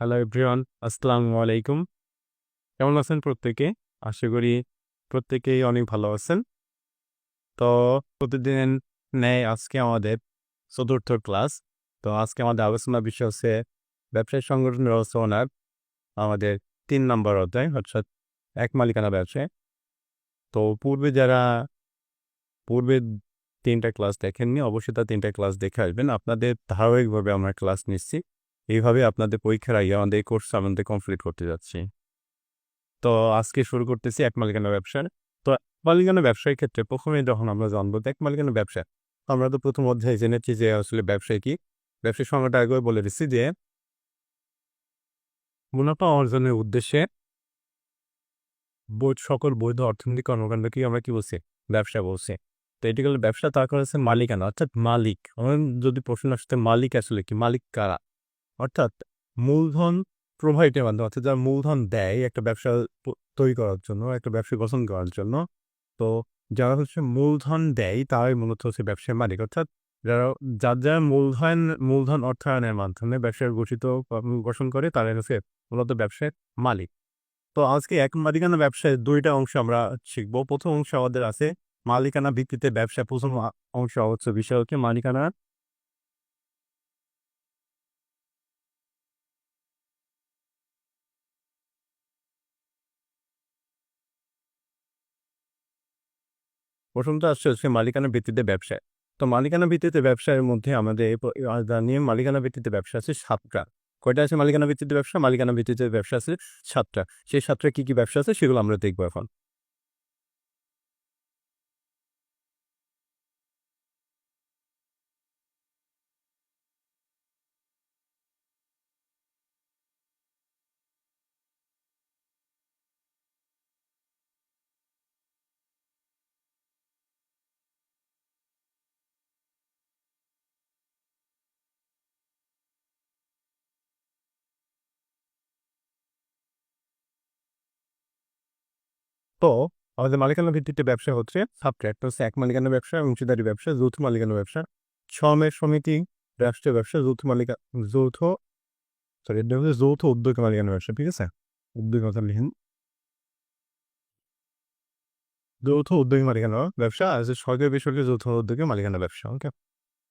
Hello everyone আসসালামু আলাইকুম কেমন আছেন প্রত্যেকে? আশা করি প্রত্যেকেই অনেক ভালো আছেন। তো প্রতিদিন নেয় আজকে আমাদের চতুর্থ ক্লাস। তো আজকে আমাদের আলোচনা বিষয় হচ্ছে ব্যবসায়ী সংগঠন ব্যবস্থাপনার আমাদের তিন নম্বর অধ্যায়, অর্থাৎ এক মালিকানা ব্যবসায়। তো পূর্বে যারা পূর্বে তিনটা ক্লাস দেখেননি, অবশ্যই তার তিনটা ক্লাস দেখে আসবেন। আপনাদের ধারাবাহিকভাবে আমরা ক্লাস নিচ্ছি। এইভাবে আপনাদের পরীক্ষার আগে আমাদের এই কোর্স আমাদের কমপ্লিট করতে যাচ্ছি। তো আজকে শুরু করতেছি এক মালিকানা ব্যবসার। তো মালিকানা ব্যবসার ক্ষেত্রে প্রথমে যখন আমরা জানব এক মালিকানা ব্যবসা, আমরা তো প্রথম অধ্যায়ে জেনেছি যে আসলে ব্যবসায় কি। ব্যবসার সংজ্ঞাটা আগে বলে দিচ্ছি যে মুনাফা অর্জনের উদ্দেশ্যে বৈধ, সকল বৈধ অর্থনৈতিক কর্মকাণ্ডকে আমরা কি বলছি? ব্যবসা বলছি। তো এটি গেলে ব্যবসা তার হচ্ছে মালিকানা, অর্থাৎ মালিক। যদি প্রশ্ন আসতে মালিক আসলে কি? মালিক কারা? অর্থাৎ মূলধন প্রোভাইডের মাধ্যমে, অর্থাৎ যারা মূলধন দেয় একটা ব্যবসা তৈরি করার জন্য, একটা ব্যবসা গঠন করার জন্য, তো যারা হচ্ছে মূলধন দেয় তারাই মূলত হচ্ছে ব্যবসার মালিক। অর্থাৎ যারা, যার যারা মূলধন মূলধন অর্থায়নের মাধ্যমে ব্যবসার গঠিত গঠন করে, তারাই হচ্ছে মূলত ব্যবসার মালিক। তো আজকে এক মালিকানা ব্যবসায় দুইটা অংশ আমরা শিখব। প্রথম অংশ আমাদের আছে মালিকানা ভিত্তিতে ব্যবসা। প্রথম অংশ হচ্ছে বিষয় হচ্ছে মালিকানা প্রথমটা আসছে হচ্ছে মালিকানা ভিত্তিতে ব্যবসা তো মালিকানা ভিত্তিতে ব্যবসার মধ্যে আমাদের নিয়ে মালিকানা ভিত্তিতে ব্যবসা আছে সাতটা। কয়টা আছে মালিকানা ভিত্তিতে ব্যবসা? মালিকানা ভিত্তিতে ব্যবসা আছে সাতটা। সেই সাতটা কী কী ব্যবসা আছে সেগুলো আমরা দেখব এখন। তো আমাদের মালিকানা ভিত্তিতে ব্যবসা হচ্ছে সাতটা একটা হচ্ছে এক মালিকানা ব্যবসা, অংশীদারি ব্যবসা, যৌথ মালিকানা ব্যবসা। শ্রমের সমিতি, রাষ্ট্রীয় ব্যবসা, যৌথ মালিকা, যৌথ সরি এটা হচ্ছে যৌথ উদ্যোগ মালিকানা ব্যবসা, ঠিক আছে? উদ্যোগ কথা লিখেন। যৌথ উদ্যোগী মালিকানা ব্যবসা, আর হচ্ছে সরকারি বেসরকারি যৌথ উদ্যোগে মালিকানা ব্যবসা ওকে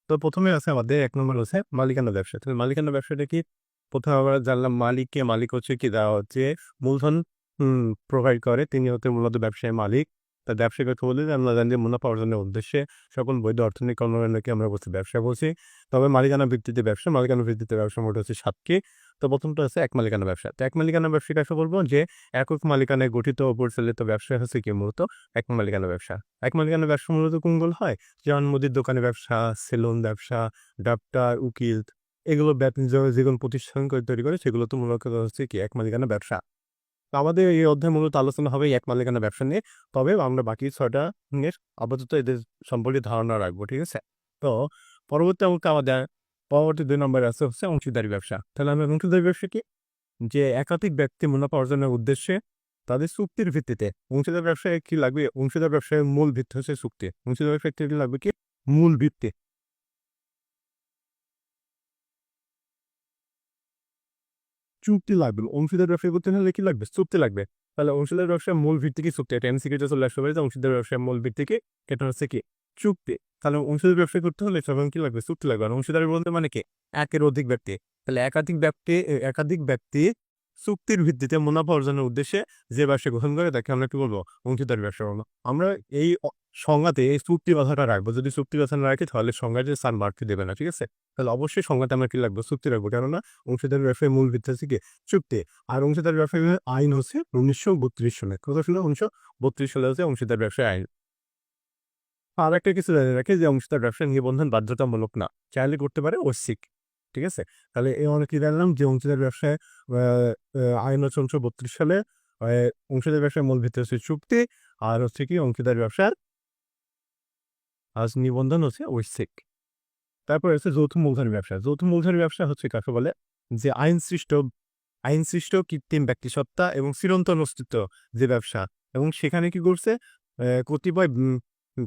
তো প্রথমে আছে আমাদের এক নম্বর হচ্ছে মালিকানা ব্যবসা। তাহলে মালিকানা ব্যবসাটা কি? প্রথমে আমরা জানলাম মালিককে মালিক হচ্ছে কি? দেওয়া হচ্ছে মূলধন প্রোভাইড করে। তিনি হতে মূলত ব্যবসায়ী মালিক। তার ব্যবসায়ী কথা বলে আমরা জানি যে মুনাফা অর্জনের উদ্দেশ্যে সকল বৈধ অর্থনৈতিক কর্মকাণ্ডকে আমরা বলছি ব্যবসা বলছি। তবে মালিকানা ভিত্তিতে ব্যবসা, মালিকানা ভিত্তিতে ব্যবসা মোট হচ্ছে সাতটি তো প্রথমটা হচ্ছে এক মালিকানা ব্যবসা। তো এক মালিকানা ব্যবসা কাকে বলব যে একক মালিকানায় গঠিত ও পরিচালিত ব্যবসা হচ্ছে কি মূলত এক মালিকানা ব্যবসা। এক মালিকানা ব্যবসা মূলত কোনগুলো হয়? যেমন মুদির দোকানে ব্যবসা, সেলুন ব্যবসা ডাক্তার উকিল। এগুলো ব্যব- যে- যে কোনো প্রতিষ্ঠান করে তৈরি করে, সেগুলো তো মূলত হচ্ছে কি এক মালিকানা ব্যবসা। তো আমাদের এই অধ্যায় মূলত আলোচনা হবে এক মালিকানা ব্যবসা নিয়ে। তবে আমরা বাকি ছয়টা নিয়ে আপাতত এদের সম্পর্কে ধারণা রাখব, ঠিক আছে? তো পরবর্তী অঙ্ক আমাদের, পরবর্তী দুই নম্বরে আছে হচ্ছে অংশীদারি ব্যবসা। তাহলে আমরা অংশীদারি ব্যবসা কি? যে একাধিক ব্যক্তি মুনাফা অর্জনের উদ্দেশ্যে তাদের চুক্তির ভিত্তিতে অংশীদার ব্যবসায় কি লাগবে? অংশীদার ব্যবসায় মূল ভিত্তি হচ্ছে চুক্তি। অংশীদার ব্যবসায় কি লাগবে কি? মূল ভিত্তি। চুক্তি লাগবে। অংশীদার ব্যবসা করতে হলে কি লাগবে? চুক্তি লাগবে। তাহলে অংশীদার ব্যবসায় মূল ভিত্তি কি চুক্তি? এটা এমসিকিউতে চলে আসতে পারে যে অংশীদার ব্যবসার মূল ভিত্তি কি? এটা হচ্ছে কি? চুক্তি। তাহলে অংশীদার ব্যবসা করতে হলে সবাই কি লাগবে? চুক্তি লাগবে। আর অংশীদার বলতে মানে কি? একের অধিক ব্যক্তি। তাহলে একাধিক ব্যক্তি একাধিক ব্যক্তি চুক্তির ভিত্তিতে মুনাফা অর্জনের উদ্দেশ্যে যে ব্যবসা গ্রহণ করে, তাকে আমরা কি বলব? অংশীদার ব্যবসা বলব। আমরা এই সংজ্ঞাতে এই চুক্তি কথাটা রাখব। যদি চুক্তি কথা না রাখি, তাহলে সংজ্ঞাতে স্থান বাড়তে দেবে না, ঠিক আছে? তাহলে অবশ্যই সংজ্ঞাতে আমরা কি লাগবে? চুক্তি রাখব। কেননা অংশীদার ব্যবসায় মূল ভিত্তি হচ্ছে কি? চুক্তি। আর অংশীদার ব্যবসায় আইন হচ্ছে উনিশশো বত্রিশ সালে। কত ছিল উনিশশো বত্রিশ সালে হচ্ছে অংশীদার ব্যবসায় আইন। আর একটা কিছু জানিয়ে রাখে যে অংশীদার ব্যবসা নিবন্ধন বাধ্যতামূলক না। চাইলে করতে পারে ঐচ্ছিক। ঠিক আছে? তাহলে এই অনেক কি জানলাম যে অংশীদার ব্যবসায় আইন হচ্ছে উনিশশো বত্রিশ সালে অংশীদার ব্যবসায় মূল ভিত্তি হচ্ছে চুক্তি, আর হচ্ছে কি অংশীদার ব্যবসার আজ নিবন্ধন হচ্ছে ঐচ্ছিক। তারপরে হচ্ছে যৌথ মূলধনী ব্যবসা। যৌথ মূলধনী ব্যবসা হচ্ছে কাকে বলে? যে আইন সৃষ্ট আইন সৃষ্ট কৃত্রিম ব্যক্তিসত্তা এবং চিরন্তন অস্তিত্ব যে ব্যবসা। এবং সেখানে কি করছে? কতিপয়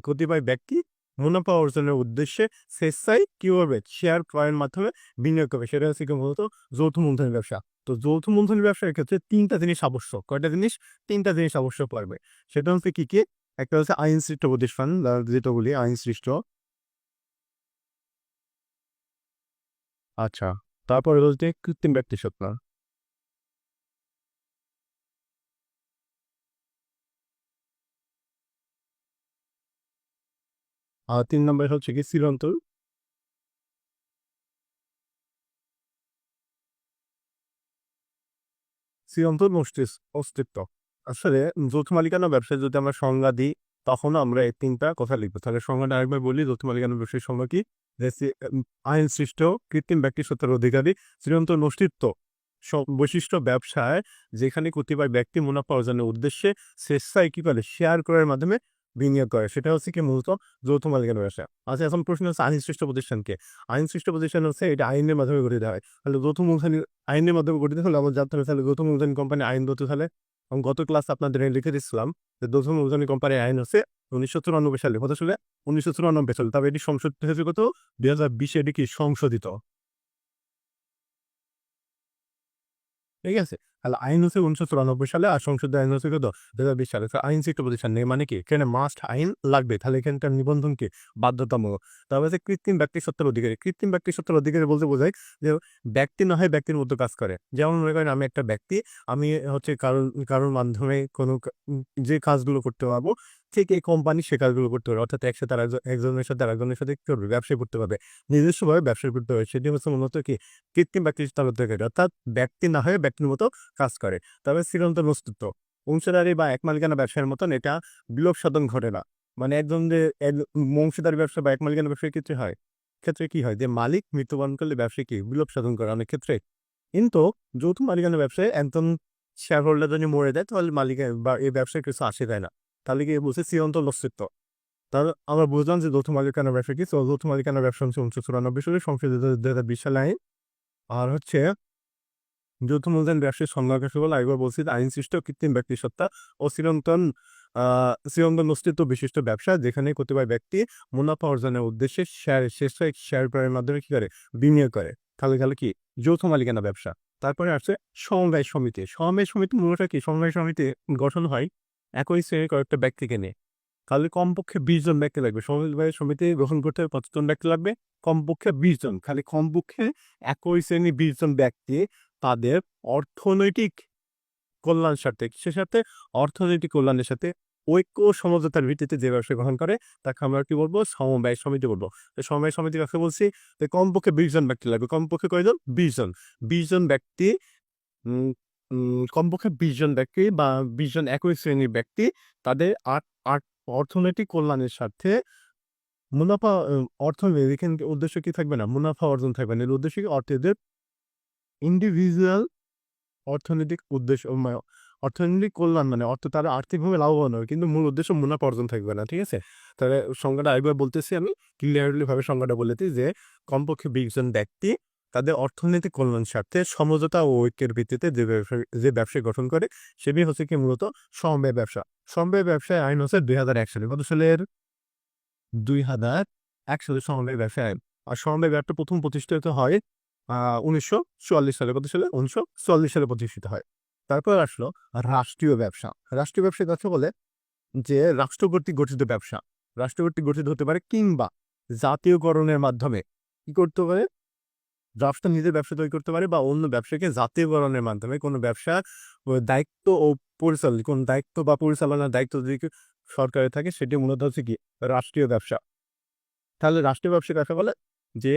কতিপয় ব্যক্তি মুনাফা অর্জনের উদ্দেশ্যে স্বেচ্ছায় কি করবে শেয়ার ক্রয়ের মাধ্যমে বিনিয়োগ করবে? সেটা হচ্ছে কি মূলত যৌথ মূলধনী ব্যবসা। তো যৌথ মূলধনী ব্যবসার ক্ষেত্রে তিনটা জিনিস আবশ্যক। কয়টা জিনিস? তিনটা জিনিস আবশ্যক পড়বে। সেটা হচ্ছে কি কি? একটা হচ্ছে আইন সৃষ্ট প্রতিষ্ঠান যেটা বলি আইন সৃষ্ট। আচ্ছা। তারপরে হচ্ছে কৃত্রিম ব্যক্তি সত্তা আর তিন নম্বর হচ্ছে কি চিরন্তর চিরন্তর মস্তিষ্ক, অস্তিত্ব। আসলে যৌথ মালিকানা ব্যবসায় যদি আমরা সংজ্ঞা দিই, তখন আমরা এই তিনটা কথা লিখব। তাহলে সংজ্ঞাটা আরেকবার বলি, যৌথ মালিকানা ব্যবসায়ী সংজ্ঞা কি? আইন সৃষ্ট, কৃত্রিম ব্যক্তি সত্তার অধিকারী চিরন্তন অস্তিত্ব সব বৈশিষ্ট্য ব্যবসায় যেখানে কতিপয় ব্যক্তি মুনাফা অর্জনের উদ্দেশ্যে স্বেচ্ছায় কি করে শেয়ার করার মাধ্যমে বিনিয়োগ করে। সেটা হচ্ছে কি মূলত যৌথ মালিকানা ব্যবসা। আচ্ছা এখন প্রশ্ন হচ্ছে আইন সৃষ্ট প্রতিষ্ঠানকে আইন সৃষ্ট প্রতিষ্ঠান হচ্ছে এটা আইনের মাধ্যমে গঠিত হয়। তাহলে যৌথ মূলধনী আইনের মাধ্যমে গঠিত হলে আমার জানতে হবে তাহলে যৌথ মূলধনী কোম্পানি আইন দত তাহলে এবং গত ক্লাস আপনাদের লিখে দিচ্ছিলাম যে যৌথ মূলধনী কোম্পানির আইন হচ্ছে উনিশশো চুরানব্বই সালে কত সালে উনিশশো চুরানব্বই সালে। তবে এটি সংশোধিত কত? দুই হাজার বিশে এটি কি সংশোধিত? ঠিক আছে? তাহলে আইন হচ্ছে উনিশশো চুরানব্বই সালে আর সংসদের আইন হচ্ছে কত? দু হাজার বিশ সালে। আইন সৃষ্ট প্রতিষ্ঠান নেই মানে কি? এখানে মাস্ট আইন লাগবে। তাহলে এখানকার নিবন্ধন কি? বাধ্যতামূলক। তারপরে হচ্ছে কৃত্রিম ব্যক্তি সত্তার অধিকারী। কৃত্রিম ব্যক্তি সত্তার অধিকারী বলতে বোঝায় যে ব্যক্তি না হয় ব্যক্তির মতো কাজ করে। যেমন মনে করেন আমি একটা ব্যক্তি, আমি হচ্ছে কারোর কারোর মাধ্যমে কোনো যে কাজগুলো করতে পারব ঠিক এই কোম্পানি সে কাজগুলো করতে পারবে। অর্থাৎ একসাথে একজনের সাথে আরেকজনের সাথে কি করবে? ব্যবসা করতে পারবে। নিজস্বভাবে ব্যবসা করতে পারবে। সেটি হচ্ছে মূলত কি? কৃত্রিম ব্যক্তি অধিকারী অর্থাৎ ব্যক্তি না হয়ে ব্যক্তির মতো কাজ করে। তবে চিরন্তন অস্তিত্ব অংশীদারি বা এক মালিকানা ব্যবসার মতন এটা বিলোপ সাধন ঘটে না। মানে একজন যে অংশীদারি ব্যবসা বা এক মালিকানা ব্যবসার ক্ষেত্রে হয়, ক্ষেত্রে কি হয়? যে মালিক মৃত্যুবরণ করলে ব্যবসা কি? বিলোপ সাধন করে অনেক ক্ষেত্রে। কিন্তু যৌথ মালিকানা ব্যবসায় একজন শেয়ার হোল্ডার যদি মরে যায়, তাহলে মালিকের বা এই ব্যবসায় কিছু আসে যায় না। তাহলে কি বলছে চিরন্তন অস্তিত্ব তাহলে আমরা বুঝলাম যে যৌথ মালিকানা ব্যবসা কি যৌথ মালিকানা ব্যবসা হচ্ছে উনিশশো চুরানব্বই সালে সংশোধিত দু হাজার বিশ সালে আইন। আর হচ্ছে যৌথ মূলধন ব্যবসায়ী সংজ্ঞা কেবল একবার বলছি আইন সৃষ্ট কৃত্রিম ব্যক্তি সত্তা ও চিরন্তন চিরন্তন অস্তিত্ব বিশিষ্ট ব্যবসা, যেখানে কতিপয় ব্যক্তি মুনাফা অর্জনের উদ্দেশ্যে শেয়ার শেষ শেয়ার ক্রয়ের মাধ্যমে কি করে? বিনিয়োগ করে। তাহলে তাহলে কি? যৌথ মালিকানা ব্যবসা। তারপরে আসছে সমবায় সমিতি। সমবায় সমিতি মূলত কি? সমবায় সমিতি গঠন হয় একই শ্রেণির কয়েকটা ব্যক্তিকে নিয়ে। তাহলে কমপক্ষে বিশ জন ব্যক্তি লাগবে। সমবায় সমিতি গ্রহণ করতে হবে কতজন ব্যক্তি লাগবে। কমপক্ষে বিশ জন। খালি কমপক্ষে একই শ্রেণি বিশ জন ব্যক্তি তাদের অর্থনৈতিক কল্যাণ স্বার্থে কিসের সাথে অর্থনৈতিক কল্যাণের সাথে ঐক্য সমঝোতার ভিত্তিতে যে ব্যবসা গ্রহণ করে, তাকে আমরা কি বলব? সমবায় সমিতি বলব। তো সমবায় সমিতি কাকে বলছি কমপক্ষে বিশ জন ব্যক্তি লাগবে। কমপক্ষে কয়জন? বিশ জন। বিশ জন ব্যক্তি কমপক্ষে বিশ জন ব্যক্তি বা বিশ জন একই শ্রেণির ব্যক্তি তাদের অর্থনৈতিক কল্যাণের স্বার্থে মুনাফা অর্থনৈতিক এখানে উদ্দেশ্য কি থাকবে না? মুনাফা অর্জন থাকবে না। এর উদ্দেশ্য কি? অর্থেদের ইন্ডিভিজুয়াল অর্থনৈতিক উদ্দেশ্য মানে অর্থনৈতিক কল্যাণ মানে অর্থ তারা আর্থিকভাবে লাভবান হবে, কিন্তু মূল উদ্দেশ্য মুনাফা অর্জন থাকবে না, ঠিক আছে? তাহলে সংজ্ঞাটা আরেকবার বলতেছি আমি ক্লিয়ারলি ভাবে সংজ্ঞাটা বলেছি যে, কমপক্ষে বিশ জন ব্যক্তি তাদের অর্থনৈতিক কল্যাণ, স্বার্থে সমঝোতা ও ঐক্যের ভিত্তিতে যে ব্যবসা যে ব্যবসা গঠন করে, সেটি হচ্ছে কি মূলত সমবায় ব্যবসা। সমবায় ব্যবসায় আইন হচ্ছে দুই হাজার এক সালে। কত সালের? দুই হাজার এক সালে সমবায় ব্যবসা আইন। আর সমবায় ব্যবসা প্রথম প্রতিষ্ঠিত হয় উনিশশো চুয়াল্লিশ সালে। কত সালে? উনিশশো চুয়াল্লিশ সালে প্রতিষ্ঠিত হয়। তারপর আসলো রাষ্ট্রীয় ব্যবসা। রাষ্ট্রীয় ব্যবসায় কথা বলে যে রাষ্ট্র কর্তৃক গঠিত ব্যবসা। রাষ্ট্র কর্তৃক গঠিত হতে পারে কিংবা জাতীয়করণের মাধ্যমে। কি করতে পারে রাষ্ট্র নিজের ব্যবসা তৈরি করতে পারে বা অন্য ব্যবসাকে জাতীয়করণের মাধ্যমে কোনো ব্যবসা দায়িত্ব ও পরিচালনা, কোন দায়িত্ব বা পরিচালনার দায়িত্ব যদি সরকারের থাকে, সেটি মূলত হচ্ছে কি? রাষ্ট্রীয় ব্যবসা। তাহলে রাষ্ট্রীয় ব্যবসা কাকে বলে? যে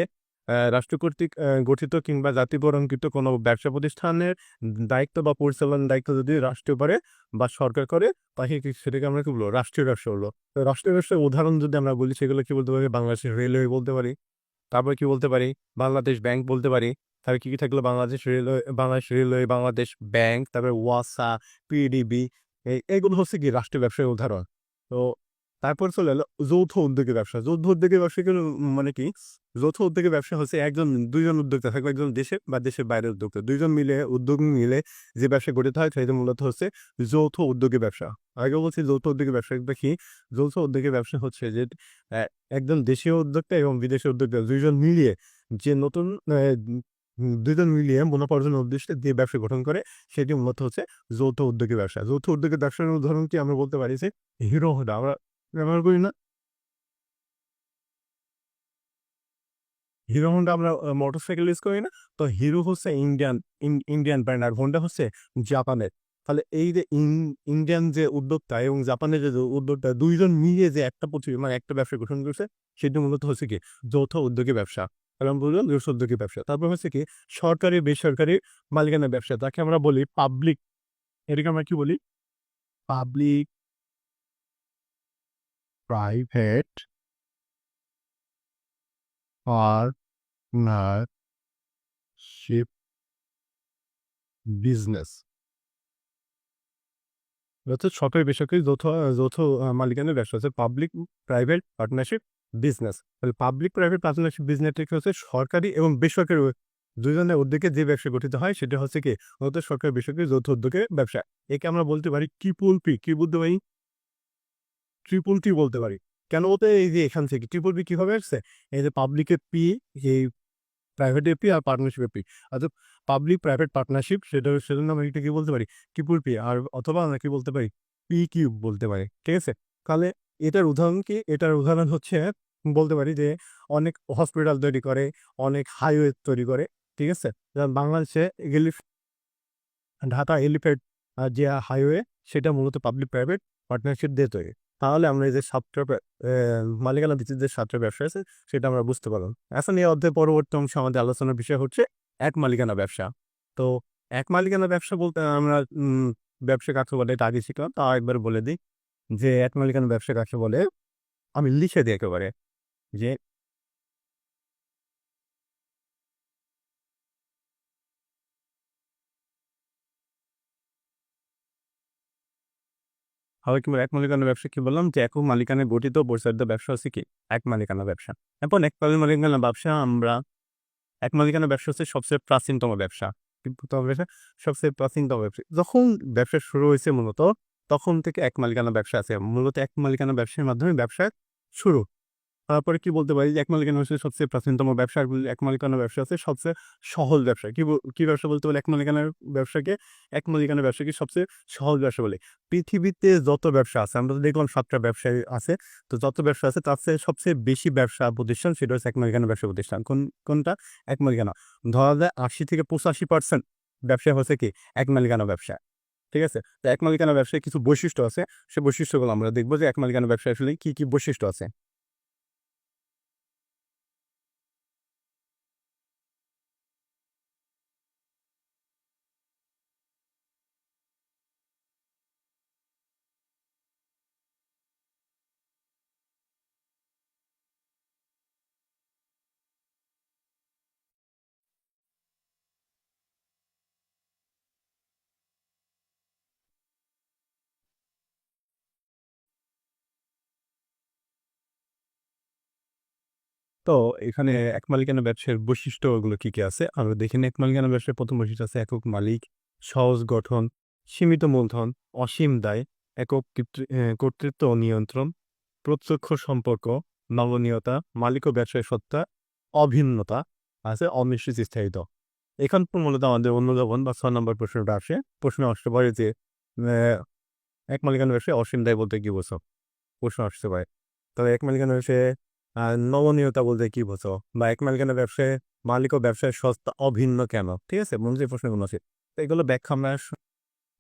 রাষ্ট্র কর্তৃক গঠিত কিংবা জাতিকরণকৃত কোনো ব্যবসা প্রতিষ্ঠানের দায়িত্ব বা পরিচালনার দায়িত্ব যদি রাষ্ট্র করে বা সরকার করে, তাকে সেটাকে আমরা কি বলব? রাষ্ট্রীয় ব্যবসা হলো রাষ্ট্রীয় ব্যবসার উদাহরণ যদি আমরা বলি, সেগুলো কি বলতে পারি? বাংলাদেশের রেলওয়ে বলতে পারি। তারপর কি বলতে পারি? বাংলাদেশ ব্যাংক বলতে পারি। তারপরে কি কি থাকল? Bangladesh railway Bangladesh railway, Bangladesh bank, তারপরে ওয়াসা, পিডিবি এইগুলো হচ্ছে কি রাষ্ট্রীয় ব্যবসায়ী উদাহরণ। তো তারপর চলে এলো যৌথ উদ্যোগী ব্যবসা। যৌথ উদ্যোগী ব্যবসা কিন্তু মানে কি? যৌথ উদ্যোগী ব্যবসা হচ্ছে একজন, দুইজন উদ্যোক্তা থাকবে একজন দেশে বা দেশের বাইরের উদ্যোক্তা। দুইজন মিলে, উদ্যোগ মিলে যে ব্যবসা গঠিত হয়, সেটা মূলত হচ্ছে যৌথ উদ্যোগী ব্যবসা। আগে বলছি যৌথ উদ্যোগী ব্যবসা কি? যৌথ উদ্যোগী ব্যবসা হচ্ছে যে একজন দেশীয় উদ্যোক্তা এবং বিদেশি উদ্যোক্তা দুইজন মিলিয়ে যে নতুন দুইজন মিলিয়ে মুনাফা অর্জনের উদ্দেশ্যে যে ব্যবসা গঠন করে, সেটি মূলত হচ্ছে যৌথ উদ্যোগী ব্যবসা। যৌথ উদ্যোগী ব্যবসার উদাহরণ কি আমরা বলতে পারি যে, হিরো হোন্ডা। আমরা ব্যবহার করি না। হিরো হোন্ডা আমরা মোটরসাইকেল ইউজ করি না। তো হিরো হচ্ছে ইন্ডিয়ান ইন্ডিয়ান ব্র্যান্ড আর হোন্ডা হচ্ছে জাপানের তাহলে এই যে ইন্ডিয়ান যে উদ্যোক্তা এবং জাপানের যে উদ্যোক্তা দুইজন মিলিয়ে যে একটা প্রতি মানে একটা ব্যবসা গঠন করছে, সেটি মূলত হচ্ছে কি যৌথ উদ্যোগী ব্যবসা। কারণ বললাম যৌথ উদ্যোগী ব্যবসা। তারপর হচ্ছে কি সরকারি, বেসরকারি মালিকানা ব্যবসা তাকে আমরা বলি পাবলিক এটাকে আমরা কি বলি? পাবলিক প্রাইভেট পার্টনারশিপ বিজনেস অর্থাৎ সরকারি বেসরকারি যৌথ যৌথ আহ, মালিকানার ব্যবসা হচ্ছে পাবলিক প্রাইভেট পার্টনারশিপ বিজনেস তাহলে পাবলিক প্রাইভেট পার্টনারশিপ বিজনেসটা হচ্ছে? সরকারি এবং বেসরকারি দুজনের উদ্যোগে যে ব্যবসা গঠিত হয় সেটা হচ্ছে কি? সরকারি বেসরকারি যৌথ উদ্যোগে ব্যবসা। একে আমরা বলতে পারি ট্রিপল পি কি পারি? ট্রিপল টি বলতে পারি। কেন বলতে এই যে এখান থেকে ট্রিপল পি কীভাবে আসছে? এই যে পাবলিকের পি এই প্রাইভেটের পি আর পার্টনারশিপের পি অর্থাৎ পাবলিক প্রাইভেট পার্টনারশিপ সেটা, সেজন্য আমরা এটা কি বলতে পারি? ট্রিপল পি আর অথবা আমরা কি বলতে পারি পি কিউব বলতে পারি, ঠিক আছে? তাহলে এটার উদাহরণ কি? এটার উদাহরণ হচ্ছে, বলতে পারি যে অনেক হসপিটাল তৈরি করে, অনেক হাইওয়ে তৈরি করে, ঠিক আছে? যেমন বাংলাদেশে এলিফ, ঢাকা এলিফেন্ট যে হাইওয়ে সেটা মূলত পাবলিক প্রাইভেট পার্টনারশিপ দিয়ে তৈরি। তাহলে আমরা এই যে সাতটা মালিকানা ভিত্তিক যে সাতটা ব্যবসা আছে, সেটা আমরা বুঝতে পারলাম। এখন এই অধ্যায় পরবর্তী অংশে আমাদের আলোচনার বিষয় হচ্ছে এক মালিকানা ব্যবসা। তো এক মালিকানা ব্যবসা বলতে আমরা ব্যবসা কাকে বলে? এটা আগে শিখলাম, তাও একবার বলে দিই যে এক মালিকানা ব্যবসা কাকে বলে? আমি লিখে দিই একেবারে যে হবে কিংবা এক মালিকানা ব্যবসা কি বললাম? যে একক মালিকানা গঠিত পরিচালিত ব্যবসা হচ্ছে কি? এক মালিকানা ব্যবসা। এখন এক মালিকানা ব্যবসা আমরা, এক মালিকানা ব্যবসা হচ্ছে সবচেয়ে প্রাচীনতম ব্যবসা। ব্যবসা, সবচেয়ে প্রাচীনতম ব্যবসা। যখন ব্যবসা শুরু হয়েছে মূলত, তখন থেকে এক মালিকানা ব্যবসা আছে। মূলত এক মালিকানা ব্যবসার মাধ্যমে ব্যবসা শুরু। তারপরে কি বলতে পারি যে, এক মালিকানা হচ্ছে সবচেয়ে প্রাচীনতম ব্যবসা এক মালিকানা ব্যবসা হচ্ছে সবচেয়ে সহজ ব্যবসা। কি কি ব্যবসা বলতে বলে এক মালিকানার ব্যবসাকে, এক মালিকানা ব্যবসাকে সবচেয়ে সহজ ব্যবসা বলে। পৃথিবীতে যত ব্যবসা আছে, আমরা তো দেখলাম সাতটা ব্যবসায়ী আছে, তো যত ব্যবসা আছে, তার চেয়ে সবচেয়ে বেশি ব্যবসা প্রতিষ্ঠান সেটা হচ্ছে এক মালিকানা ব্যবসা প্রতিষ্ঠান। কোন, কোনটা? এক মালিকানা। ধরা যায় আশি থেকে পঁচাশি পার্সেন্ট ব্যবসা হচ্ছে কি? এক মালিকানা ব্যবসা। ঠিক আছে? তো এক মালিকানা ব্যবসায় কিছু বৈশিষ্ট্য আছে। সে বৈশিষ্ট্যগুলো আমরা দেখব যে, এক মালিকানা ব্যবসা আসলে কি কি বৈশিষ্ট্য আছে। তো এখানে এক মালিকানা ব্যবসার বৈশিষ্ট্যগুলো কি কি আছে? আমরা দেখি এক মালিকানা ব্যবসার প্রথম বৈশিষ্ট্য আছে একক মালিক, সহজ গঠন, সীমিত মূলধন, অসীম দায়, একক কর্তৃত্ব নিয়ন্ত্রণ, প্রত্যক্ষ সম্পর্ক, নমনীয়তা, মালিক ও ব্যবসায় সত্তা, অভিন্নতা, আছে অনিশ্চিত স্থায়িত এখান মূলত আমাদের অনুধাবন বা ছ নম্বর প্রশ্নটা আসে। প্রশ্ন আসতে পারে যে এক মালিকানা ব্যবসায় অসীম দায় বলতে কি বোঝো? প্রশ্ন আসতে পারে। তবে এক মালিকানা ব্যবসায় নমনীয়তা বলতে কি বোঝো? বা এক মালিকানা ব্যবসায়, মালিক ও ব্যবসায় সস্তা অভিন্ন কেন? ঠিক আছে? মনে যে প্রশ্নগুলো আছে তো এগুলো ব্যাখ্যা আমরা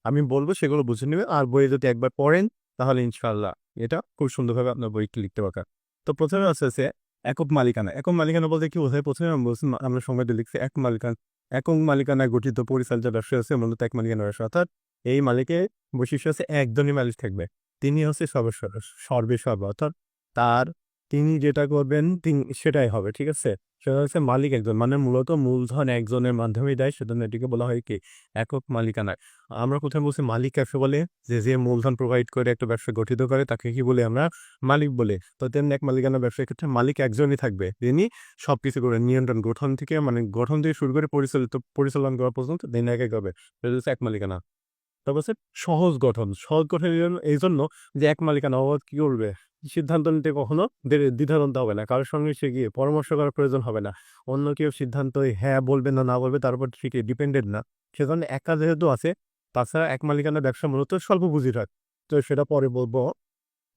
আমি বলব সেগুলো বুঝে নেবে। আর বইয়ে যদি একবার পড়েন, তাহলে ইনশাল্লাহ এটা খুব সুন্দরভাবে আপনার বই লিখতে পারবেন। তো প্রথমে আছে একক মালিকানা। একক মালিকানা বলতে কি বোঝায়? প্রথমে আমি বলছি আমরা সংবাদে লিখছি এক মালিকানা। একক মালিকানায় গঠিত পরিচালিত ব্যবসা আছে মূলত এক মালিকানা ব্যবসা। অর্থাৎ এই মালিকের বৈশিষ্ট্য হচ্ছে একজনই মালিক থাকবে। তিনি হচ্ছে সর্বস্ব সর্বে সর্ব অর্থাৎ তার তিনি যেটা করবেন, তিনি, সেটাই হবে, ঠিক আছে? সেটা হচ্ছে মালিক একজন মানে মূলত মূলধন একজনের মাধ্যমেই দেয়, সেজন্য এটিকে বলা হয় কি? একক মালিকানা আমরা কোথায় বলছি মালিক কাকে বলে? যে যে মূলধন প্রোভাইড করে একটা ব্যবসা গঠিত করে, তাকে কি বলে আমরা? মালিক বলে। তো তেমনি এক মালিকানা ব্যবসার ক্ষেত্রে মালিক একজনই থাকবে তিনি সবকিছু করে, নিয়ন্ত্রণ, গঠন থেকে মানে গঠন থেকে শুরু করে পরিচালিত, পরিচালনা করা পর্যন্ত দিন এক এক হবে। সেটা হচ্ছে এক মালিকানা। তারপর হচ্ছে সহজ গঠন, সহজ গঠনের এই জন্য যে এক মালিকানা অবাধ কি করবে? সিদ্ধান্ত নিতে কখনো দ্বি- দ্বিধাদ্বন্দ্ব হবে না। কারোর সঙ্গে সে গিয়ে পরামর্শ করার প্রয়োজন হবে না। অন্য কেউ সিদ্ধান্ত হ্যাঁ বলবে না না বলবে তার উপর ঠিকই ডিপেন্ডেন্ট না? সেজন্য একা যেহেতু আছে, তাছাড়া এক মালিকানা ব্যবসা মূলত স্বল্প পুঁজির হয়। তো সেটা পরে বলব।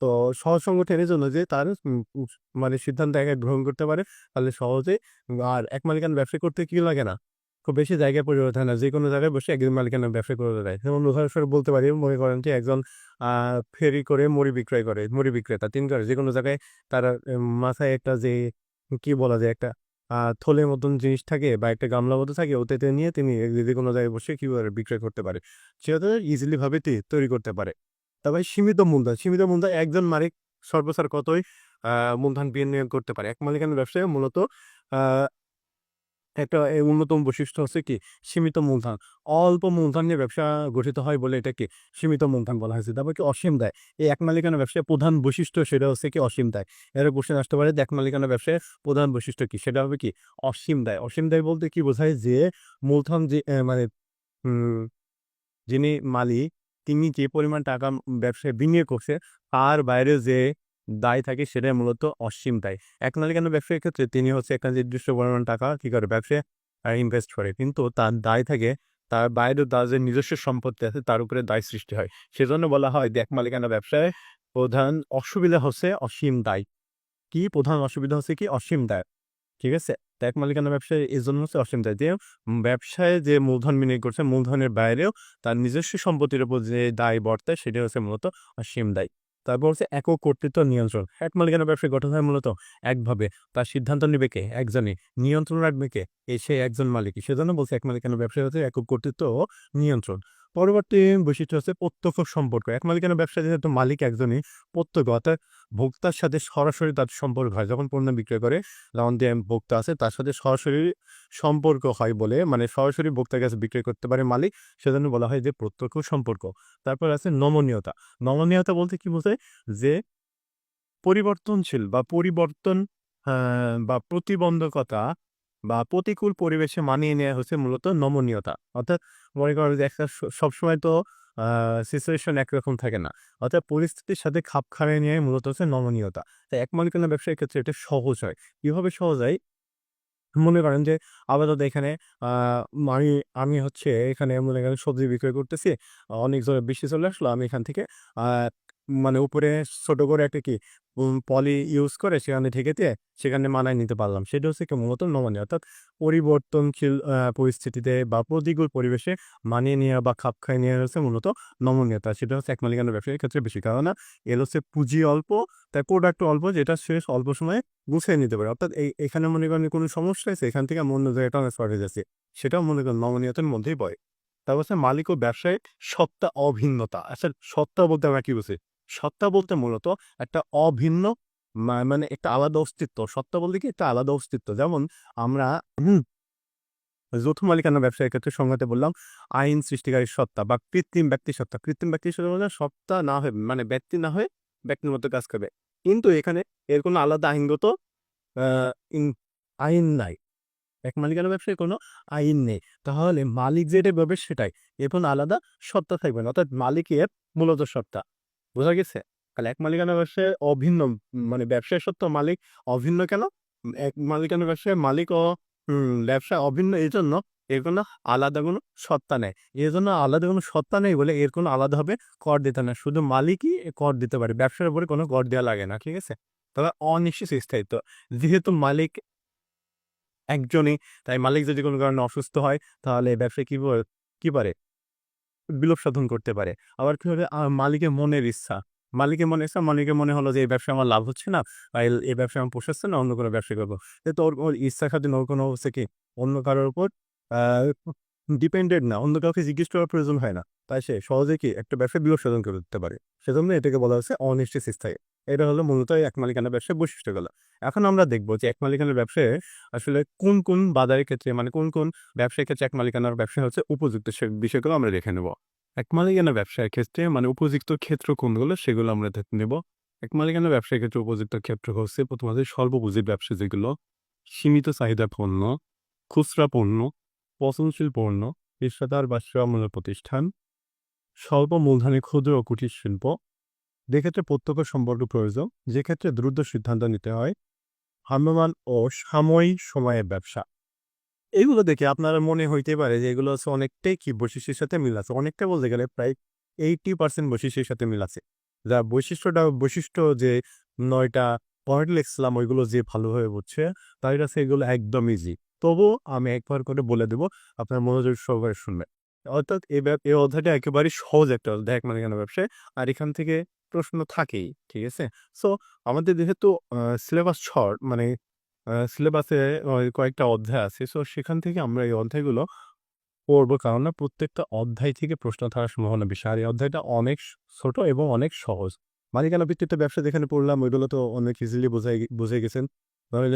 তো সহজ সংগঠনের জন্য যে তার মানে সিদ্ধান্ত একা গ্রহণ করতে পারে, তাহলে সহজে আর এক মালিকানা ব্যবসা করতে কি লাগে না? খুব বেশি জায়গায় পরিবর্তন হয় না। যে কোনো জায়গায় বসে একজন মালিকানা ব্যবসা করে দেয়। যেমন উদাহরণস্বরূপ বলতে পারি, মনে করেন যে একজন ফেরি করে মুড়ি বিক্রয় করে, মুড়ি বিক্রেতা। তিন করে যে কোনো জায়গায় তার মাথায় একটা যে, কি বলা যায়, একটা থলের মতন জিনিস থাকে বা একটা গামলা মতো থাকে, ওতে নিয়ে তিনি যে কোনো জায়গায় বসে কি করে বিক্রয় করতে পারে। সেটা ইজিলি ভাবে তি- তৈরি করতে পারে। তারপরে সীমিত মূলধন সীমিত মূলধন একজন মালিক সর্বসার কতই মূলধন বিনিয়োগ করতে পারে? এক মালিকানা ব্যবসায় মূলত একটা অন্যতম বৈশিষ্ট্য হচ্ছে কি? সীমিত মূলধন। অল্প মূলধন নিয়ে ব্যবসা গঠিত হয় বলে এটাকে সীমিত মূলধন বলা হয়েছে। তারপর কি? অসীম দেয় এই এক মালিকানা ব্যবসায় প্রধান বৈশিষ্ট্য সেটা হচ্ছে কি? অসীম দেয় এর কোশ্চেন আসতে পারে এক মালিকানা ব্যবসায় প্রধান বৈশিষ্ট্য কি? সেটা হবে কি? অসীম দেয় অসীম দেয় বলতে কি বোঝায় যে মূলধন যে মানে যিনি মালিক, তিনি যে পরিমাণ টাকা ব্যবসায় বিনিয়োগ করছে, তার বাইরে যে দায় থাকে সেটা মূলত অসীম দায়। এক মালিকানা ব্যবসায়ীর ক্ষেত্রে তিনি হচ্ছে একটা নির্দিষ্ট পরিমাণ টাকা কি করে ব্যবসায় ইনভেস্ট করে। কিন্তু তার দায় থাকে, তার বাইরে তার যে নিজস্ব সম্পত্তি আছে তার উপরে দায় সৃষ্টি হয়। সেজন্য বলা হয় দেখ মালিকানা ব্যবসায় প্রধান অসুবিধা হচ্ছে অসীম দায়। কি প্রধান অসুবিধা হচ্ছে কি অসীম দায়? ঠিক আছে? এক মালিকানা ব্যবসায় এই জন্য হচ্ছে অসীম দায়। যে ব্যবসায় যে মূলধন বিনিয়োগ করছে, মূলধনের বাইরেও তার নিজস্ব সম্পত্তির উপর যে দায় বর্তায় সেটা হচ্ছে মূলত অসীম দায়। তারপর হচ্ছে একক কর্তৃত্ব নিয়ন্ত্রণ। এক মালিকানা ব্যবসায় গঠন হয় মূলত একভাবে। তার সিদ্ধান্ত নেবে কে? একজনে নিয়ন্ত্রণ রাখবে কে? এই সে একজন মালিক সেজন্য বলছে, এক মালিকানা ব্যবসায় হচ্ছে একক কর্তৃত্ব ও নিয়ন্ত্রণ। পরবর্তী বৈশিষ্ট্য হচ্ছে প্রত্যক্ষ সম্পর্ক। এক মালিকানা ব্যবসায় যেহেতু মালিক একজনই প্রত্যক্ষ, অর্থাৎ ভোক্তার সাথে সরাসরি তার সম্পর্ক হয়। যখন পণ্য বিক্রয় করে, যেমন যে ভোক্তা আছে, তার সাথে সরাসরি সম্পর্ক হয় বলে মানে সরাসরি ভোক্তার কাছে বিক্রয় করতে পারে মালিক, সেজন্য বলা হয় যে প্রত্যক্ষ সম্পর্ক। তারপর আছে নমনীয়তা। নমনীয়তা বলতে কি বোঝায়? যে পরিবর্তনশীল বা পরিবর্তন বা প্রতিবন্ধকতা বা প্রতিকূল পরিবেশে মানিয়ে নেওয়া হচ্ছে মূলত নমনীয়তা। অর্থাৎ মনে করো যে একটা সবসময় তো সিচুয়েশন একরকম থাকে না। অর্থাৎ পরিস্থিতির সাথে খাপ খাইয়ে নিয়ে মূলত হচ্ছে নমনীয়তা। তাই এক মালিকানা ব্যবসায়ীর ক্ষেত্রে এটা সহজ হয়। কীভাবে সহজ হয়? মনে করেন যে আপাতত এখানে আমি আমি হচ্ছে এখানে মনে করেন সবজি বিক্রয় করতেছি, অনেক জোরে বৃষ্টি চলে আসলো, আমি এখান থেকে মানে উপরে ছোট করে একটা কি পলি ইউজ করে সেখানে ঢেকে দিয়ে সেখানে মানায় নিতে পারলাম। সেটা হচ্ছে কি মূলত নমনীয়। অর্থাৎ পরিবর্তনশীল পরিস্থিতিতে বা প্রতিকূল পরিবেশে মানিয়ে নেওয়া বা খাপ খাইয়ে নেওয়া হচ্ছে মূলত নমনীয়তা। সেটা হচ্ছে এক মালিকানা ব্যবসায়ীর ক্ষেত্রে বেশি। কারণ না এর হচ্ছে পুঁজি অল্প তাই প্রোডাক্ট অল্প, যেটা শেষ অল্প সময়ে গুছিয়ে নিতে পারে। অর্থাৎ এই, এখানে মনে করেন কোনো সমস্যা আছে এখান থেকে অন্য জায়গায় ট্রান্সফার হয়ে যাচ্ছে। সেটাও মনে করেন নমনীয়তার মধ্যেই পড়ে। তারপর হচ্ছে মালিক ও ব্যবসায়ী সত্তা অভিন্নতা। আচ্ছা সত্তা বলতে আমরা কি বুঝি? সত্তা বলতে মূলত একটা অভিন্ন মানে একটা আলাদা অস্তিত্ব। সত্তা বলতে কি? একটা আলাদা অস্তিত্ব। যেমন আমরা যৌথ মালিকানা ব্যবসায়ের ক্ষেত্রে সংঘাতে বললাম আইন সৃষ্টিকারী সত্তা বা কৃত্রিম ব্যক্তি সত্তা। কৃত্রিম ব্যক্তি সত্তা সত্তা না হয়ে মানে ব্যক্তি না হয়ে ব্যক্তির মতো কাজ করবে। কিন্তু এখানে এর কোনো আলাদা আইনগত আইন নাই। এক মালিকানা ব্যবসায় কোনো আইন নেই। তাহলে মালিক যেটা পাবে সেটাই। এর কোনো আলাদা সত্তা থাকবে না। অর্থাৎ মালিকের মূলত সত্তা। বোঝা গেছে? তাহলে এক মালিকানা ব্যবসায় অভিন্ন মানে ব্যবসায় সত্তা মালিক অভিন্ন কেন? এক মালিকানা ব্যবসায় মালিক ও ব্যবসা অভিন্ন এই জন্য এর কোনো আলাদা কোনো সত্তা নেই। এর জন্য আলাদা কোনো সত্তা নেই বলে এর কোনো আলাদাভাবে কর দিতে না। শুধু মালিকই কর দিতে পারে। ব্যবসার উপরে কোনো কর দেওয়া লাগে না, ঠিক আছে? তবে অনিশ্চিত স্থায়িত্ব। যেহেতু মালিক একজনই, তাই মালিক যদি কোনো কারণে অসুস্থ হয়, তাহলে ব্যবসায় কি কি পারে? বিলোপ সাধন করতে পারে। আবার কি হবে? মালিকের মনের ইচ্ছা। মালিকের মনে ইচ্ছা, মালিকের মনে হলো যে, এই ব্যবসা আমার লাভ হচ্ছে না, বা এই- ব্যবসা আমার পোষাচ্ছে না, অন্য কোনো ব্যবসা করব। তো ওর ওর ইচ্ছা স্বাধীন ওর কোনো হচ্ছে কি? অন্য কারোর উপর ডিপেন্ডেড না, অন্য কাউকে জিজ্ঞেস করার প্রয়োজন হয় না। তাই সে সহজে কি একটা ব্যবসা বিলোপ সাধন করে দিতে পারে? সেজন্য এটাকে বলা হচ্ছে অনিশ্চিত স্থায়ী। এটা হলো মূলত এক মালিকানা ব্যবসার বৈশিষ্ট্যগুলো। এখন আমরা দেখব যে এক মালিকানার ব্যবসায় আসলে কোন কোন বাজারের ক্ষেত্রে মানে কোন কোন ব্যবসার ক্ষেত্রে এক মালিকানার ব্যবসা হচ্ছে উপযুক্ত সে বিষয়গুলো আমরা দেখে নেব। এক মালিকানা ব্যবসার ক্ষেত্রে মানে উপযুক্ত ক্ষেত্র কোনগুলো সেগুলো আমরা দেখে নেব। এক মালিকানা ব্যবসার ক্ষেত্রে উপযুক্ত ক্ষেত্র হচ্ছে প্রথমত স্বল্প পুঁজির ব্যবসা যেগুলো। সীমিত চাহিদা পণ্য, খুচরা পণ্য, পচনশীল পণ্য, পেশাদার বা সেবামূলক প্রতিষ্ঠান, স্বল্প মূলধনী ক্ষুদ্র ও কুটির শিল্প যেক্ষেত্রে প্রত্যক্ষ সম্পর্ক প্রয়োজন, যেক্ষেত্রে দ্রুত সিদ্ধান্ত নিতে হয় ভ্রাম্যমান ও সাময়িক সময়ের ব্যবসা। এগুলো দেখে আপনার মনে হইতে পারে যে এগুলো হচ্ছে অনেকটাই কি বৈশিষ্ট্যের সাথে মিল আছে। অনেকটা বলতে গেলে প্রায় এইটি পার্সেন্ট বৈশিষ্ট্যের সাথে মিল আছে। যা বৈশিষ্ট্যটা, বৈশিষ্ট্য যে নয়টা পয়েন্ট লিখছিলাম, ওইগুলো যে ভালোভাবে বুঝছে তাই কাছে এগুলো একদম ইজি তবুও আমি একবার করে বলে দেবো, আপনার মনোযোগ সহকারে শুনবেন। অর্থাৎ এই অধ্যায়টা একেবারেই সহজ একটা অধ্যায় এক মালিকানা ব্যবসায়। আর এখান থেকে প্রশ্ন থাকেই, ঠিক আছে? সো আমাদের যেহেতু সিলেবাস শর্ট মানে সিলেবাসে কয়েকটা অধ্যায় আছে সো সেখান থেকে আমরা এই অধ্যায়গুলো পড়ব। কারণ না, প্রত্যেকটা অধ্যায় থেকে প্রশ্ন থাকার সম্ভাবনা বেশি। আর এই অধ্যায়টা অনেক ছোট এবং অনেক সহজ। মালিকানা ভিত্তিতে ব্যবসা যেখানে পড়লাম, ওইগুলো তো অনেক ইজিলি বোঝাই, বুঝে গেছেন। তাহলে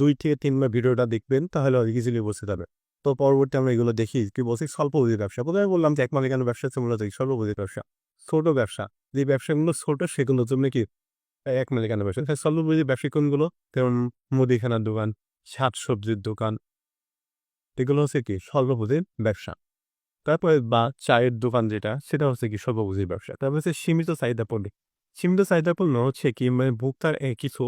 দুই থেকে তিনবার ভিডিওটা দেখবেন, তাহলে ইজিলি বুঝতে যাবে তো পরবর্তী আমরা এগুলো দেখি, কি বলছি? স্বল্প ব্যবসা। প্রথমে বললাম যে, এক মালিকানা ব্যবসা হচ্ছে মূলত স্বল্প ব্যবসা। ছোট ব্যবসা। যে ব্যবসাগুলো ছোট সেগুলোর জন্য কি এক মালিকানা ব্যবসা তাই ব্যবসা কোনগুলো? যেমন মুদিখানার দোকান, শাক সবজির দোকান। এগুলো হচ্ছে কি স্বল্প পুঁজির ব্যবসা। তারপরে বা চায়ের দোকান যেটা, সেটা হচ্ছে কি স্বল্প পুঁজির ব্যবসা। তারপর হচ্ছে সীমিত চাহিদা পণ্য। সীমিত চাহিদা পণ্য হচ্ছে কি মানে ভোক্তার কিছু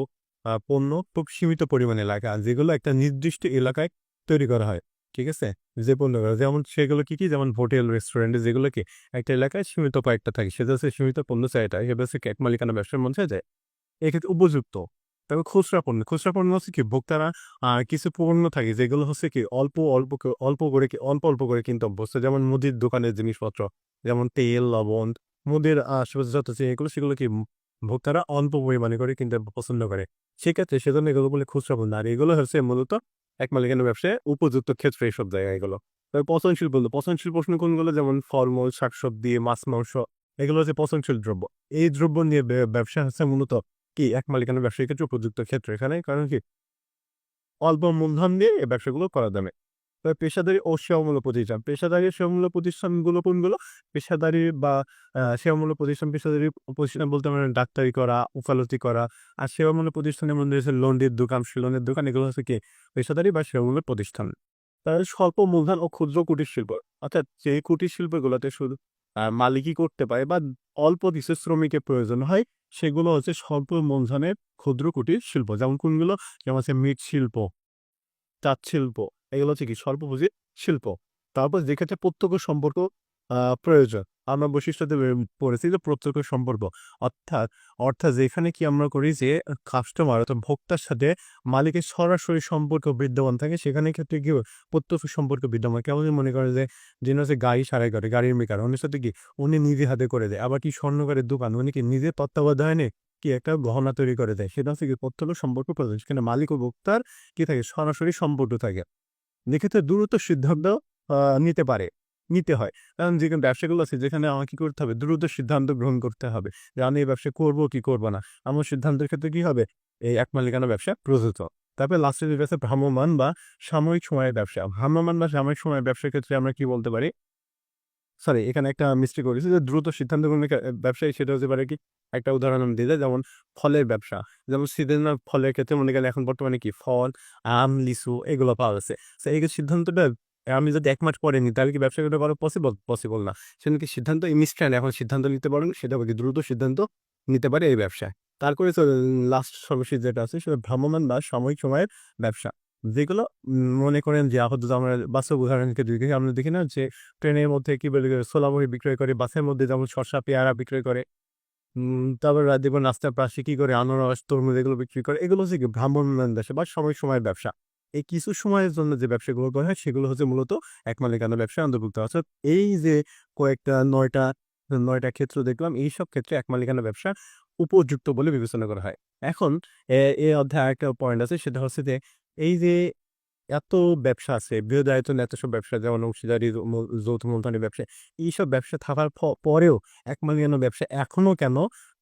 পণ্য খুব সীমিত পরিমাণে লাগা। যেগুলো একটা নির্দিষ্ট এলাকায় তৈরি করা হয়। ঠিক আছে? যে পণ্যগুলো যেমন সেগুলো কি কি? যেমন হোটেল, রেস্টুরেন্টে যেগুলো কি একটা এলাকায় সীমিত কয়েকটা থাকে। সেটা হচ্ছে সীমিত পণ্য চাহিদা সেটা হচ্ছে এক মালিকানা ব্যবসার মধ্যে যায় এক্ষেত্রে উপযুক্ত। তবে খুচরা পণ্য। খুচরা পণ্য হচ্ছে কি? ভোক্তারা কিছু পণ্য থাকে যেগুলো হচ্ছে কি অল্প অল্প অল্প করে কি- অল্প অল্প করে কিনতে অভ্যস্ত। যেমন মুদির দোকানের জিনিসপত্র, যেমন তেল, লবণ, মুদির আশেপাশে যত এগুলো, সেগুলো কি ভোক্তারা অল্প পরিমাণে করে কিনতে পছন্দ করে। সেক্ষেত্রে সেজন্য এগুলো বলে খুচরা পণ্য। আর এগুলো হচ্ছে মূলত এক মালিকানা ব্যবসায় উপযুক্ত ক্ষেত্রে এইসব জায়গা এগুলো। তবে পচনশীল বলতে, পচনশীল প্রশ্ন কোনগুলো? যেমন ফলমূল, শাকসবজি, মাছ, মাংস, এগুলো হচ্ছে পচনশীল দ্রব্য। এই দ্রব্য নিয়ে ব্যবসা হচ্ছে মূলত কি? এক মালিকানা ব্যবসায়ীর ক্ষেত্রে উপযুক্ত ক্ষেত্র এখানে। কারণ কি? অল্প মূলধন দিয়ে এই ব্যবসাগুলো করা যাবে। পেশাদারি ও সেবামূলক প্রতিষ্ঠান। পেশাদারি সেবামূলক প্রতিষ্ঠানগুলো কোনগুলো? পেশাদারি বা সেবামূলক প্রতিষ্ঠান পেশাদারি প্রতিষ্ঠান বলতে আমরা ডাক্তারি করা, ওকালতি করা, আর সেবামূলক প্রতিষ্ঠানের মধ্যে হচ্ছে লোনের দোকান। লোনের দোকান এগুলো হচ্ছে কি? পেশাদারি বা সেবামূলক প্রতিষ্ঠান। তাহলে স্বল্প মূলধন ও ক্ষুদ্র কুটির শিল্প। অর্থাৎ যে কুটির শিল্পগুলোতে শুধু মালিকই করতে পারে বা অল্প কিছু শ্রমিকের প্রয়োজন হয়, সেগুলো হচ্ছে স্বল্প মূলধনের ক্ষুদ্র কুটির শিল্প। যেমন কোনগুলো? যেমন হচ্ছে মিট শিল্প তাঁত শিল্প এগুলো হচ্ছে কি স্বল্প পুঁজির শিল্প। তারপর যেক্ষেত্রে প্রত্যক্ষ সম্পর্ক প্রয়োজন, আমরা বৈশিষ্ট্যতে পড়েছি যে প্রত্যক্ষ সম্পর্ক। অর্থাৎ অর্থাৎ যেখানে কি আমরা করি যে কাস্টমার অর্থাৎ ভোক্তার সাথে মালিকের সরাসরি সম্পর্ক বিদ্যমান থাকে, সেখানে ক্ষেত্রে কি প্রত্যক্ষ সম্পর্ক বিদ্যমান। কেমন মনে করে যে, যিনি হচ্ছে গাড়ি সারাই করে গাড়ির মেকার উনির সাথে কি, উনি নিজে হাতে করে দেয়। আবার কি স্বর্ণকারের দোকান, উনি কি নিজে তত্ত্বাবধানে কি একটা গহনা তৈরি করে দেয়? সেটা হচ্ছে কি প্রত্যক্ষ সম্পর্ক প্রয়োজন। সেখানে মালিক ও ভোক্তার কি থাকে? সরাসরি সম্পর্ক থাকে। যেক্ষেত্রে দ্রুত সিদ্ধান্ত নিতে পারে, নিতে হয়। কারণ যেখানে ব্যবসাগুলো আছে, যেখানে আমাকে কি করতে হবে? দ্রুত সিদ্ধান্ত গ্রহণ করতে হবে। যে আমি এই ব্যবসা করব কি করব না? আমার সিদ্ধান্তের ক্ষেত্রে কি হবে? এই এক মালিকানা ব্যবসা প্রযোজ্য। তারপরে লাস্টে যে ব্যবসা ভ্রাম্যমান বা সাময়িক সময়ের ব্যবসা। ভ্রাম্যমান বা সাময়িক সময়ের ব্যবসার ক্ষেত্রে আমরা কি বলতে পারি? সরি এখানে একটা মিস্টেক করেছি যে দ্রুত সিদ্ধান্ত গ্রহণের ব্যবসায়ী সেটা হতে পারে কি? একটা উদাহরণ আমি দেয় যেমন ফলের ব্যবসা। যেমন সিজনাল ফলের ক্ষেত্রে মনে গেলে এখন বর্তমানে কি? ফল, আম, লিচু এগুলো পাওয়া যাচ্ছে। তো এই সিদ্ধান্তটা আমি যদি এক মাস পরে নিই, তাহলে কি ব্যবসা করতে পারো? পসিবল পসিবল না। সেজন্য কি সিদ্ধান্ত ইনস্ট্যান্ট এখন সিদ্ধান্ত নিতে পারেন সেটা কি দ্রুত সিদ্ধান্ত নিতে পারে এই ব্যবসায়। তারপরে লাস্ট সর্বশেষ যেটা আছে, সেটা ভ্রাম্যমান বা সাময়িক সময়ের ব্যবসা। যেগুলো মনে করেন যে আপাতত আমরা বাস্তব উদাহরণকে দেখি, আমরা দেখি না যে ট্রেনের মধ্যে কি বলে সোলামুড়ি বিক্রয় করে বাসের মধ্যে যেমন শসা পেয়ারা বিক্রয় করে তারপর দেখবেন রাস্তার পাশে কি করে আনারস তরমুজ এগুলো বিক্রি করে এগুলো হচ্ছে ভ্রাম্যমান দেশে বা সময় সময়ের ব্যবসা। এই কিছু সময়ের জন্য যে ব্যবসা ব্যবসাগুলো করা হয় সেগুলো হচ্ছে মূলত এক মালিকানা ব্যবসা অন্তর্ভুক্ত। অর্থাৎ এই যে কয়েকটা নয়টা নয়টা ক্ষেত্র দেখলাম এই সব ক্ষেত্রে এক মালিকানা ব্যবসা উপযুক্ত বলে বিবেচনা করা হয়। এখন এ- অধ্যায়ে একটা পয়েন্ট আছে সেটা হচ্ছে যে এই যে এত ব্যবসা আছে বৃহৎ আয়তনে এত সব ব্যবসা, যেমন অংশীদারি যৌথ মূলধনী ব্যবসা, এইসব ব্যবসা থাকার পরেও এক মালিকানা ব্যবসা এখনও কেন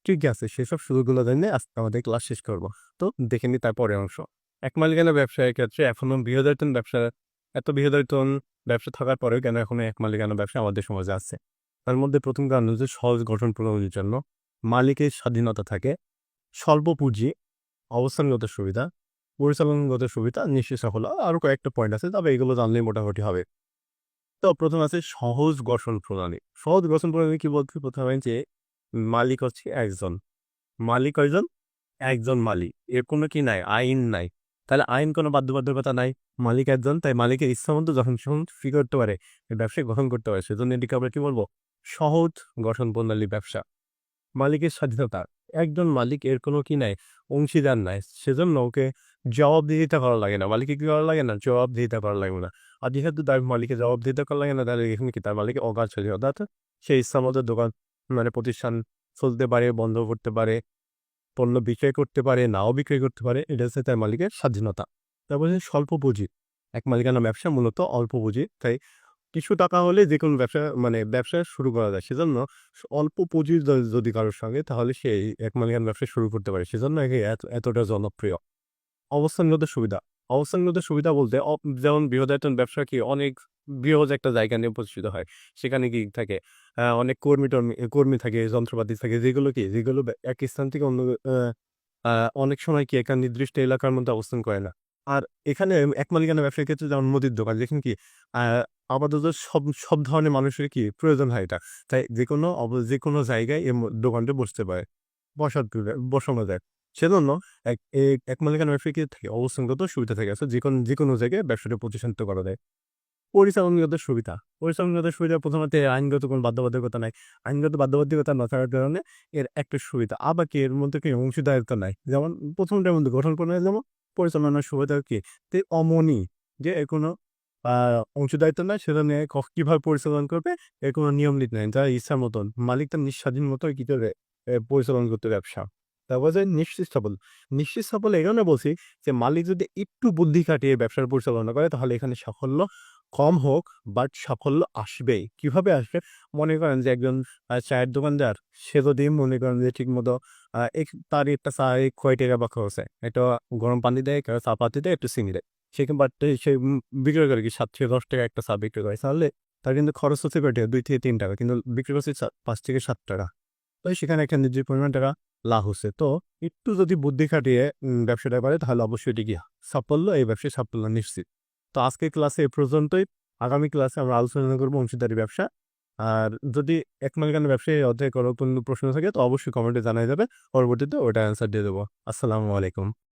ঠিক আছে? সেসব সুযোগগুলো জেনে আজকে আমাদের ক্লাস শেষ করব। তো দেখে নিই তার পরের অংশ। এক মালিকানা ব্যবসায়ের ক্ষেত্রে এখনও বৃহদায়তন ব্যবসা, এত বৃহদায়তন ব্যবসা থাকার পরেও কেন এখনও এক মালিকানা ব্যবসা আমাদের সমাজে আছে? তার মধ্যে প্রথম কারণ হচ্ছে সহজ গঠন প্রণালীর জন্য মালিকের স্বাধীনতা থাকে, স্বল্প পুঁজি, অবস্থানগত সুবিধা পরিচালনাগত সুবিধা নিশ্চিত সফল। আরও কয়েকটা পয়েন্ট আছে, তবে এগুলো জানলেই মোটামুটি হবে। তো প্রথম আছে সহজ গঠন প্রণালী। সহজ গঠন প্রণালী কি বলতে? প্রথমে যে মালিক হচ্ছে একজন। মালিক কয়জন? একজন মালিক। এর কোনো কি নাই? আইন নাই। তাহলে আইন কোনো বাধ্যবাধকতা নাই। মালিক একজন, তাই মালিকের ইচ্ছা মতো যখন যখন ফি করতে পারে ব্যবসায় গঠন করতে পারে। সেজন্য এটিকে আমরা কি বলব? সহজ গঠন প্রণালী ব্যবসা। মালিকের স্বাধীনতা। একজন মালিক এর কোনো কি নাই? অংশীদার নাই। সেজন্য ওকে জবাবদিহিতা করা লাগে না। মালিকে কি করা লাগে না? জবাবদিহিতা করা লাগবে না। আর যেহেতু তার মালিকে জবাবদিহিতা করা লাগে না, তাহলে এখানে কি, তার মালিকে অগাধ চলে অর্থাৎ সে ইচ্ছা মতো দোকান মানে প্রতিষ্ঠান চলতে পারে, বন্ধ করতে পারে, পণ্য বিক্রয় করতে পারে, নাও বিক্রয় করতে পারে, এটা হচ্ছে তার মালিকের স্বাধীনতা। তারপরে স্বল্প পুঁজি। এক মালিকানা ব্যবসা মূলত অল্প পুঁজি। তাই কিছু টাকা হলে যে কোনো ব্যবসা মানে ব্যবসা শুরু করা যায়। সেজন্য অল্প পুঁজি য- যদি কারোর সঙ্গে, তাহলে সে এক মালিকানা ব্যবসা শুরু করতে পারে। সেজন্য এত, এতটা জনপ্রিয়। অবস্থানগত সুবিধা। অবস্থানগত সুবিধা বলতে যেমন বৃহদায়তন ব্যবসা কি অনেক বৃহৎ একটা জায়গা নিয়ে প্রতিষ্ঠিত হয়। সেখানে কি থাকে অনেক কর্মী টর্মী, কর্মী থাকে, যন্ত্রপাতি থাকে, যেগুলো কি, যেগুলো এক স্থান থেকে অন্য অনেক সময় কি একটা নির্দিষ্ট এলাকার মধ্যে অবস্থান করে না। আর এখানে এক মালিকানা ব্যবসার ক্ষেত্রে যেমন মুদির দোকান যেখানে কি আপাতত সব সব ধরনের মানুষের কি প্রয়োজন হয় এটা। তাই যে কোনো যে কোনো জায়গায় এই দোকানটা বসতে পারে, বসার বসানো যায়। সেজন্য এক এক মালিকানা ব্যবসায়ী কি থাকে অবস্থানগত সুবিধা থাকে। আছে যে কোনো যে কোনো জায়গায় ব্যবসাটা প্রতিষ্ঠানিত করা যায়। পরিচালনাগত সুবিধা পরিচালনাগত সুবিধা প্রথমত আইনগত কোনো বাধ্যবাধকতা নাই। আইনগত বাধ্যবাধকতা না থাকার কারণে এর একটা সুবিধা, আবার কি এর মধ্যে কি অংশীদারিত্ব নাই। যেমন প্রথমটার মধ্যে গঠন প্রণালী যেমন পরিচালনার সুবিধা কি? তে অমনি যে কোনো অংশীদারিত্ব নাই, সেটা নিয়ে কীভাবে পরিচালনা করবে, এর কোনো নিয়ম নীতি নেই। যার ইচ্ছার মতন, মালিক তার নিঃস্বাধীন মতো কী করে পরিচালনা করতে ব্যবসা। তারপর যে নিশ্চিত সফল নিশ্চিত সফল এই কারণে বলছি যে মালিক যদি একটু বুদ্ধি খাটিয়ে ব্যবসার পরিচালনা করে তাহলে এখানে সাফল্য কম হোক বাট সাফল্য আসবেই। কীভাবে আসবে? মনে করেন যে একজন চায়ের দোকানদার, সে যদি মনে করেন যে ঠিক মতো তার একটা চা কয় টাকা বা খরচে একটা গরম পানি দেয় কেউ চা পাতি দেয়, একটু চিনি দেয়। সে বাট সে বিক্রি করে কি সাত থেকে দশ টাকা একটা চা বিক্রি করে। তাহলে তার কিন্তু খরচ হচ্ছে টাকা দুই থেকে তিন টাকা, কিন্তু বিক্রি করছে পাঁচ থেকে সাত টাকা। তো সেখানে একটা নির্দিষ্ট পরিমাণ টাকা লাভ হচ্ছে। তো একটু যদি বুদ্ধি খাটিয়ে ব্যবসাটা করে, তাহলে অবশ্যই এটি কি সাফল্য? এই ব্যবসায় সাফল্য নিশ্চিত। তো আজকে ক্লাসে এ পর্যন্তই। আগামী ক্লাসে আমরা আলোচনা করব অংশীদারি ব্যবসা। আর যদি এক মালিকানা ব্যবসায়ী অধ্যায় করো কোনো প্রশ্ন থাকে, তো অবশ্যই কমেন্টে জানাই যাবে। পরবর্তীতে ওটা অ্যান্সার দিয়ে দেবো। আসসালামু আলাইকুম।